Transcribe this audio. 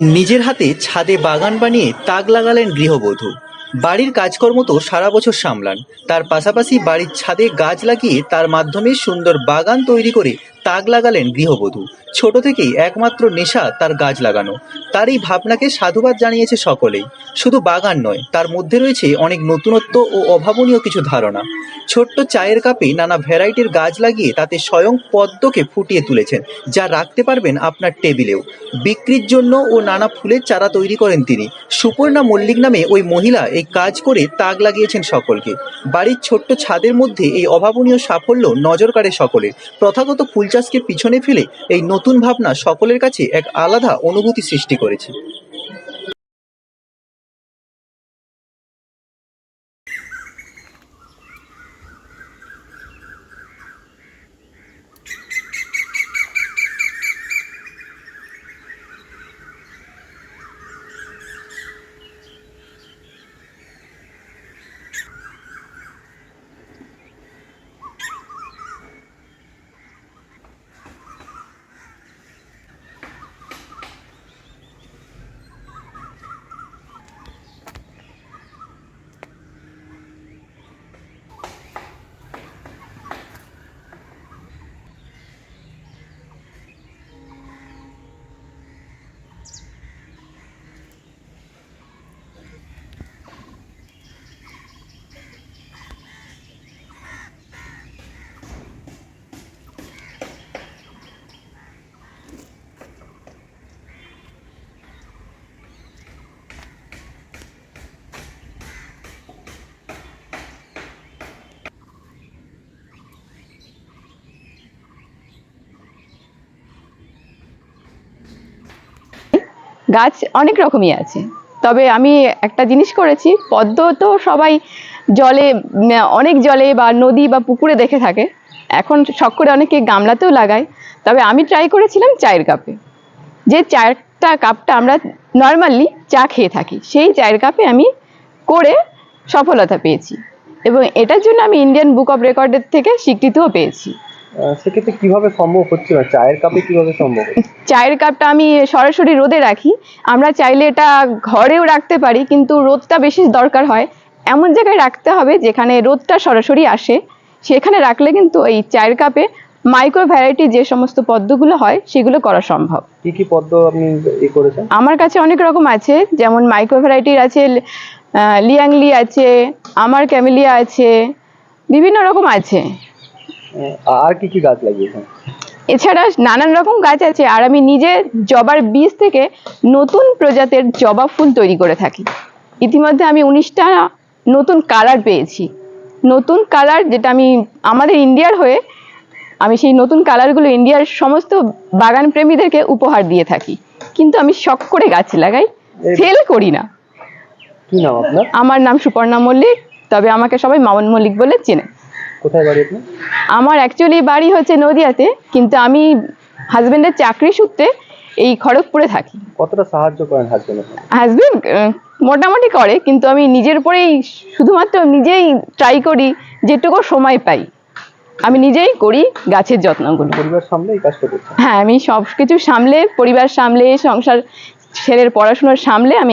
নিজের হাতে ছাদে বাগান বানিয়ে তাক লাগালেন গৃহবধূ। বাড়ির কাজকর্ম তো সারা বছর সামলান। তার পাশাপাশি বাড়ির ছাদে গাছ লাগিয়ে তার মাধ্যমে সুন্দর বাগান তৈরি করে তাক লাগালেন গৃহবধূ। ছোট থেকেই একমাত্র নেশা তার গাছ লাগানো। তার এই ভাবনাকে সাধুবাদ জানিয়েছে সকলেই। শুধু বাগান নয়, তার মধ্যে রয়েছে অনেক নতুনত্ব ও অভাবনীয় কিছু ধারণা। ছোট্ট চায়ের কাপে নানা ভ্যারাইটির গাছ লাগিয়ে তাতে স্বয়ং পদ্মকে ফুটিয়ে তুলেছেন, যা রাখতে পারবেন আপনার টেবিলেও। বিক্রির জন্য ও নানা ফুলের চারা তৈরি করেন তিনি। সুপর্ণা মল্লিক নামে ওই মহিলা এই কাজ করে তাক লাগিয়েছেন সকলকে। বাড়ির ছোট্ট ছাদের মধ্যে এই অভাবনীয় সাফল্য নজর কাড়ে সকলের। প্রথাগত ফুল চাষকে পিছনে ফেলে এই নতুন ভাবনা সকলের কাছে এক আলাদা অনুভূতি সৃষ্টি করেছে। গাছ অনেক রকমই আছে। তবে আমি একটা জিনিস করেছি, পদ্ম তো সবাই জলে অনেক জলে বা নদী বা পুকুরে দেখে থাকে। এখন শখ করে অনেকে গামলাতেও লাগায়। তবে আমি ট্রাই করেছিলাম চায়ের কাপে। যে চায়েরটা কাপটা আমরা নর্মালি চা খেয়ে থাকি, সেই চায়ের কাপে আমি করে সফলতা পেয়েছি। এবং এটার জন্য আমি ইন্ডিয়ান বুক অফ রেকর্ডের থেকে স্বীকৃতিও পেয়েছি। সেক্ষেত্রে কীভাবে সম্ভব হচ্ছে না চায়ের কাপে কীভাবে সম্ভব? চায়ের কাপটা আমি সরাসরি রোদে রাখি। আমরা চাইলে এটা ঘরেও রাখতে পারি কিন্তু রোদটা বেশি দরকার হয়। এমন জায়গায় রাখতে হবে যেখানে রোদটা সরাসরি আসে। সেখানে রাখলে কিন্তু এই চায়ের কাপে মাইক্রো ভ্যারাইটি যে সমস্ত পদ্মগুলো হয় সেগুলো করা সম্ভব। কি কি পদ্ম আপনি ই করেছেন? আমার কাছে অনেক রকম আছে যেমন মাইক্রো ভ্যারাইটির আছে লিয়াংলি আছে আমার ক্যামেলিয়া আছে বিভিন্ন রকম আছে। আর কি কি গাছ লাগিয়েছেন? এছাড়া নানান রকম গাছ আছে আর আমি নিজে জবার বীজ থেকে নতুন প্রজাতির জবা ফুল তৈরি করে থাকি। ইতিমধ্যে আমি উনিশটা নতুন কালার পেয়েছি। নতুন কালার যেটা আমি আমাদের ইন্ডিয়ার হয়ে আমি সেই নতুন কালারগুলো ইন্ডিয়ার সমস্ত বাগান প্রেমীদেরকে উপহার দিয়ে থাকি। কিন্তু আমি শখ করে গাছ লাগাই সেল করি না। কি নাম আপনার? আমার নাম সুপর্ণা মল্লিক তবে আমাকে সবাই মামন মল্লিক বলে চেনে। কোথায় বাড়ি আপনার? আমার অ্যাকচুয়ালি বাড়ি হচ্ছে নদিয়াতে কিন্তু আমি হাজবেন্ডের চাকরি সূত্রে এই খড়গপুরে থাকি। কতটা সাহায্য করেন হাজবেন্ড হাজবেন্ড মোটামুটি করে কিন্তু আমি নিজের উপরেই শুধুমাত্র নিজেই ট্রাই করি যেটুকু সময় পাই। আমি নিজেই করি গাছের যত্নগুলো। পরিবার সামনে এই কাজটা করছেন? হ্যাঁ আমি সব কিছু সামলে পরিবার সামলে সংসার ছেলের পড়াশোনার সামলে আমি